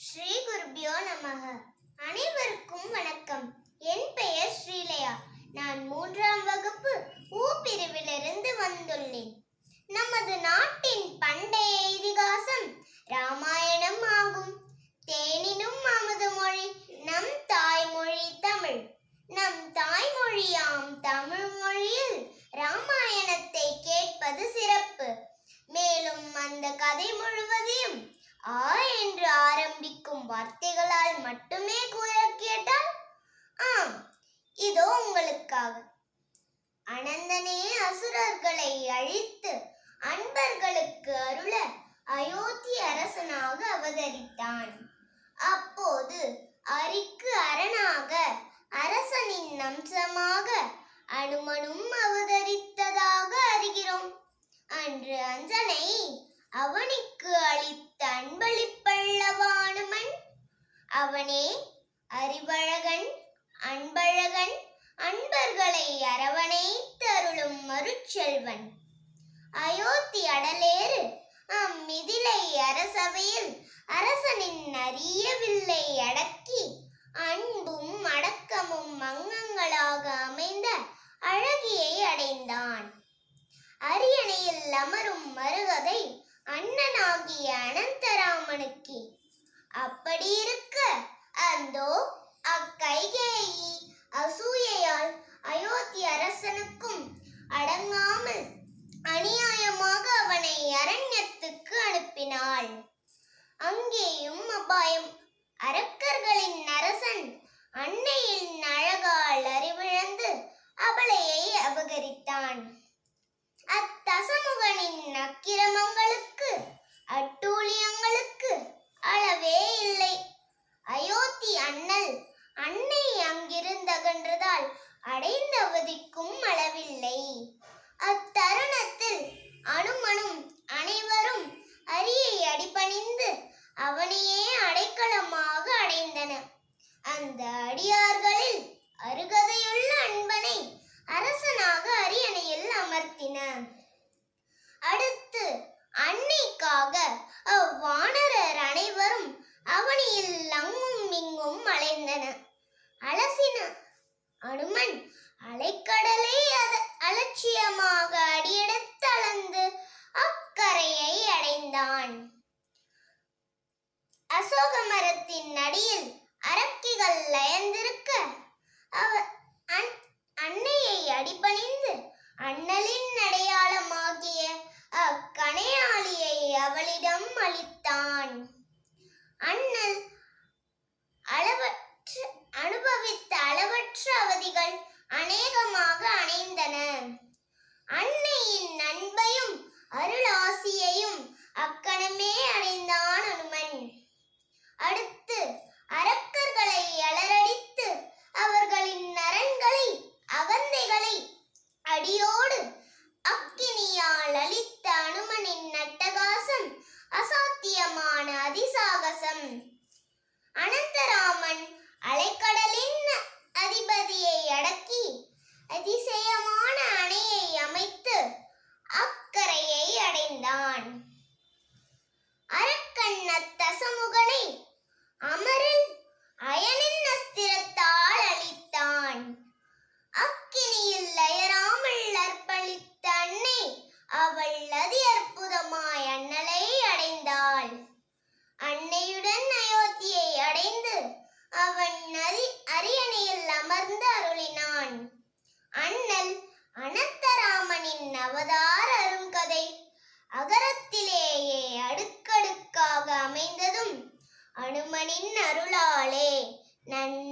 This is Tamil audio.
ஸ்ரீ குருபியோ நமக. அனைவருக்கும் வணக்கம். என் பெயர் ஸ்ரீலயா. நான் மூன்றாம் வகுப்பு ஊ பிரிவிலிருந்து வந்துள்ளேன். நமது நாட்டின் பண்டைய இதிகாசம் ராமாயணம் வார்த்தைகளால் மட்டுமே கூற கேட்டால் ஆம் இதோ உங்களுக்காக. அனந்தனே அசுரர்களை அழித்து அன்பர்களுக்கு அருள அயோத்தி அரசனாக அவதரித்தான். அப்போது அரிக்கு அரணாக அரசனின் அம்சமாக அனுமனும் அவதரித்ததாக அறிகிறோம். அன்று அஞ்சனை அவனுக்கு அளித்த அன்பளிப்பள்ளவானுமன் அவனே அறிவழகன் அன்பழகன் அன்பர்களை அரவணைத்தருளும் மருட்செல்வன் அயோத்தி அடலேறு அம்மிதிலை அரசவையில் அரசனின் அரிய வில்லை அடக்கி அன்பும் அடக்கமும் அங்கங்களாக அமைந்த அழகியை அடைந்தான். அரியணையில் அமரும் மருகதை அண்ணனாகிய அனந்தராமனுக்கு அப்படி இருக்க. அந்தோ அக்கைகேயி அசூயையால் அயோத்தி அரசனுக்கும் அடங்காமல் அநியாயமாக அவனை அரண்யத்துக்கு அனுப்பினாள். அங்கேயும் அபாயம். அரக்கர்களின் அரசன் அன்னையின் அழகால் அறிவிழந்து அபலையை அபகரித்தான். அத்தசமுகனின் அக்கிரமங்களுக்கு அட்டூழியங்களுக்கு அளவே இல்லை. அயோத்தி அண்ணல் அன்னை அங்கிருந்தகன்றதால் அடைந்த அவதிக்கும் அளவில்லை. அத்தருணத்தில் அனுமனும் அனைவரும் அரியை அடிபணிந்து அவனையே அடைக்கலமாக அடைந்தன. அந்த அடியார்களில் அருகதையுள்ள அன்பனை அரசனாக அரியணையில் அமர்த்தின. அடுத்து அனுமன் அலைக்கடலை அலட்சியமாக அடியெடுத்தளந்து அக்கரையை அடைந்தான். அசோக மரத்தின் அடியில் அரக்கிகள் லயந்திருக்க அவர் அசாத்தியமான அதிசாகசம். அரியணையில் அருளினான் அண்ணல் அனந்தராமனின் அவதார அருங்கதை அகரத்திலேயே அடுக்கடுக்காக அமைந்ததும் அனுமனின் அருளாலே நன்றி